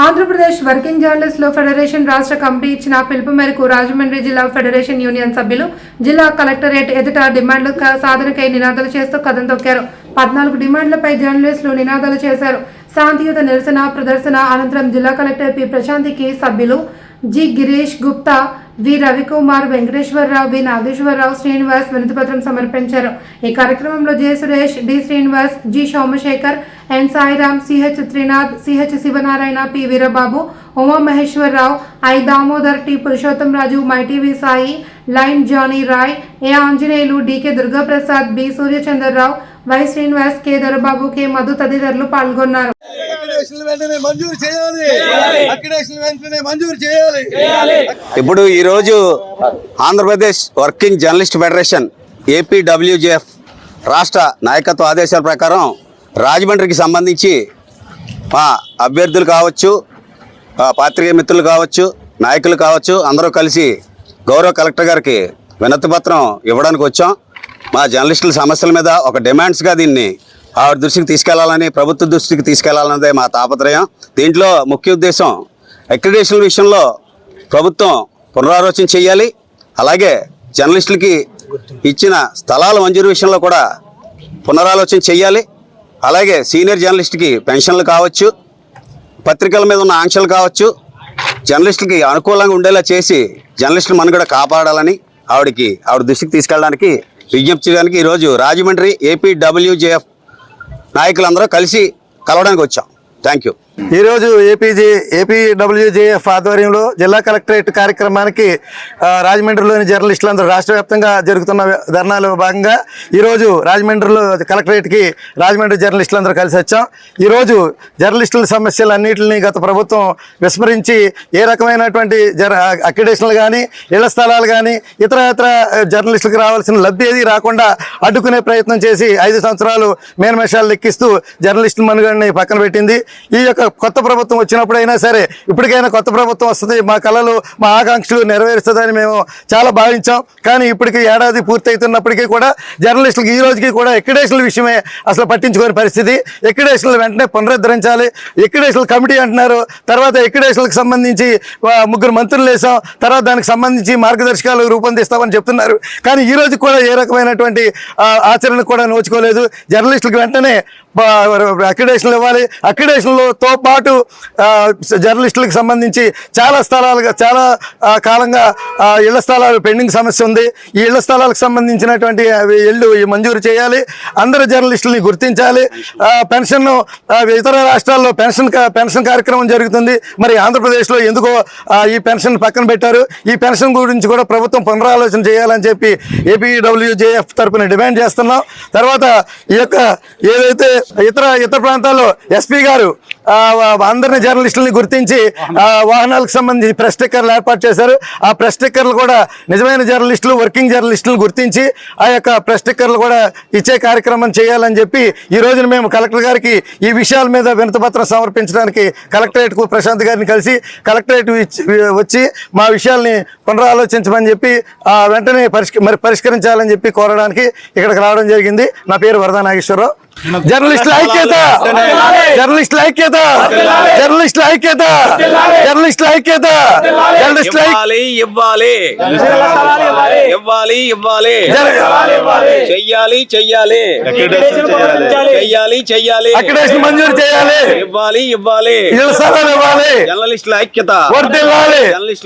Andhra Pradesh working జర్నలిస్టుల federation రాష్ట్ర committee ఇచ్చిన పిలుపు మేరకు రాజమండ్రి జిల్లా ఫెడరేషన్ యూనియన్ సభ్యులు జిల్లా కలెక్టరేట్ ఎదుట డిమాండ్ల సాధనకై నినాదాలు చేస్తూ కథం తొక్కారు. పద్నాలుగు డిమాండ్లపై జర్నలిస్టులు నినాదాలు చేశారు. శాంతియుత నిరసన ప్రదర్శన అనంతరం జిల్లా కలెక్టర్ పి. ప్రశాంతికి సభ్యులు G. Girish Gupta V. Ravikumar Venkateswara Rao V. Nageswara Rao Srinivas వినతిపత్రం సమర్పించారు. ఈ కార్యక్రమంలో J. Suresh D. Srinivas G. Somasekhar N. Sairam CH Trinath CH Sivanarayana P. Veerababu Umamaheswara Rao I. Damodar T. Purushottam Raju my TV Sai line Johnny Roy A. Anjaneyulu DK Durgaprasad B. Suryachandra Rao Y Srinivas K Dorababu K Madhu తదితరులు పాల్గొన్నారు. Accreditation వెంటనే మంజూరు చేయాలి. Accreditation వెంటనే మంజూరు చేయాలి. ఇప్పుడు ఈరోజు Andhra Pradesh working journalist federation APWJF రాష్ట్ర నాయకత్వ ఆదేశాల ప్రకారం రాజమండ్రికి సంబంధించి మా అభ్యర్థులు కావచ్చు ఆ, పాత్రికేయ మిత్రులు కావచ్చు నాయకులు కావచ్చు అందరూ కలిసి గౌరవ కలెక్టర్ గారికి వినతి పత్రం ఇవ్వడానికి వచ్చాం. మా జర్నలిస్టుల సమస్యల మీద ఒక డిమాండ్స్గా దీన్ని ఆవిడ దృష్టికి తీసుకెళ్ళాలని ప్రభుత్వ దృష్టికి తీసుకెళ్ళాలన్నదే మా తాపత్రయం. దీంట్లో ముఖ్య ఉద్దేశం అక్రిడేషన్ విషయంలో ప్రభుత్వం పునరాలోచన చేయాలి. అలాగే జర్నలిస్టులకి ఇచ్చిన స్థలాల మంజూరు విషయంలో కూడా పునరాలోచన చేయాలి. అలాగే సీనియర్ జర్నలిస్ట్కి పెన్షన్లు కావచ్చు పత్రికల మీద ఉన్న ఆంక్షలు కావచ్చు జర్నలిస్టులకి అనుకూలంగా ఉండేలా చేసి జర్నలిస్టుల మనుగడ కాపాడాలని ఆవిడకి ఆవిడ దృష్టికి తీసుకెళ్ళడానికి విజ్ఞప్తి చేయడానికి ఈరోజు రాజమండ్రి ఏపీడబ్ల్యూజేఎఫ్ నాయకులందరూ కలిసి కలవడానికి వచ్చాం. థ్యాంక్ యూ ఈరోజు ఏపీజీ ఏపీడబ్ల్యూజేఎఫ్ ఆధ్వర్యంలో జిల్లా కలెక్టరేట్ కార్యక్రమానికి రాజమండ్రిలోని జర్నలిస్టులందరూ రాష్ట్ర వ్యాప్తంగా జరుగుతున్న ధర్నాలో భాగంగా ఈరోజు రాజమండ్రిలో కలెక్టరేట్కి రాజమండ్రి జర్నలిస్టులందరూ కలిసి వచ్చాం. ఈరోజు జర్నలిస్టుల సమస్యలన్నింటినీ గత ప్రభుత్వం విస్మరించి ఏ రకమైనటువంటి జర్ అక్రిడేషన్లు కానీ ఇళ్ళ స్థలాలు కానీ ఇతర ఇతర జర్నలిస్టులకు రావాల్సిన లబ్ధి ఏది రాకుండా అడ్డుకునే ప్రయత్నం చేసి ఐదు సంవత్సరాలు మేనమేషాలు లెక్కిస్తూ జర్నలిస్టుల మనుగడని పక్కన పెట్టింది. ఈ యొక్క కొత్త ప్రభుత్వం వచ్చినప్పుడైనా సరే ఇప్పటికైనా కొత్త ప్రభుత్వం వస్తుంది. మా కళలు మా ఆకాంక్షలు నెరవేరుస్తుందని మేము చాలా భావించాం. కానీ ఇప్పటికి ఏడాది పూర్తవుతున్నప్పటికీ కూడా జర్నలిస్టులకు ఈ రోజుకి కూడా ఎక్రిడేషన్ల విషయమే అసలు పట్టించుకోని పరిస్థితి. ఎక్కడేషన్లు వెంటనే పునరుద్ధరించాలి. ఎక్రిడేషన్ల కమిటీ అంటున్నారు. తర్వాత ఎక్కడేషన్లకు సంబంధించి ముగ్గురు మంత్రులు వేసాం తర్వాత దానికి సంబంధించి మార్గదర్శకాలు రూపొందిస్తామని చెప్తున్నారు. కానీ ఈ రోజు కూడా ఏ రకమైనటువంటి ఆచరణ కూడా నోచుకోలేదు. జర్నలిస్టులకు వెంటనే అక్రిడేషన్లు ఇవ్వాలి. అక్రిడేషన్లతో పాటు జర్నలిస్టులకు సంబంధించి చాలా స్థలాలుగా చాలా కాలంగా ఇళ్ళ స్థలాలు పెండింగ్ సమస్య ఉంది. ఈ ఇళ్ళ స్థలాలకు సంబంధించినటువంటి ఇళ్ళు మంజూరు చేయాలి. అందరు జర్నలిస్టులని గుర్తించాలి. ఆ, పెన్షన్ ఇతర రాష్ట్రాల్లో పెన్షన్ పెన్షన్ కార్యక్రమం జరుగుతుంది. మరి ఆంధ్రప్రదేశ్లో ఎందుకో ఈ పెన్షన్ పక్కన పెట్టారు. ఈ పెన్షన్ గురించి కూడా ప్రభుత్వం పునరాలోచన చేయాలని చెప్పి ఏపీడబ్ల్యూజేఎఫ్ తరఫున డిమాండ్ చేస్తున్నాం. తర్వాత ఈ యొక్క ఏదైతే ఇతర ఇతర ప్రాంతాల్లో ఎస్పీ గారు అందరిని జర్నలిస్టులని గుర్తించి ఆ, వాహనాలకు సంబంధించి ప్రెస్ స్టిక్కర్లు ఏర్పాటు చేశారు. ఆ ప్రెస్ స్టిక్కర్లు కూడా నిజమైన జర్నలిస్టులు వర్కింగ్ జర్నలిస్టులు గుర్తించి ఆ యొక్క ప్రెస్ స్టిక్కర్లు కూడా ఇచ్చే కార్యక్రమం చేయాలని చెప్పి ఈ రోజున మేము కలెక్టర్ గారికి ఈ విషయాల మీద వినతిపత్రం సమర్పించడానికి కలెక్టరేట్కు ప్రశాంత్ గారిని కలిసి కలెక్టరేట్ ఇచ్చి- వచ్చి మా విషయాల్ని పునరాలోచించమని చెప్పి ఆ వెంటనే పరిష్క మరి పరిష్కరించాలని చెప్పి కోరడానికి ఇక్కడికి రావడం జరిగింది. నా పేరు వరదా నాగేశ్వరరావు. జర్నలిస్టుల ఐక్యత జర్నలిస్టుల ఐక్యత జర్నలిస్టుల ఐక్యత జర్నలిస్టుల ఐక్యత జర్నలిస్టుల ఐక్యత ఇవ్వాలి ఇవ్వాలి ఇవ్వాలి ఇవ్వాలి చెయ్యాలి చెయ్యాలి చెయ్యాలి చెయ్యాలి అక్రిడేషన్ మంజూరు చేయాలి ఇవ్వాలి ఇవ్వాలి ఇళ్ళ స్థలాలు ఇవ్వాలి జర్నలిస్టుల ఐక్యత వర్ధిల్లాలి జర్నలిస్టుల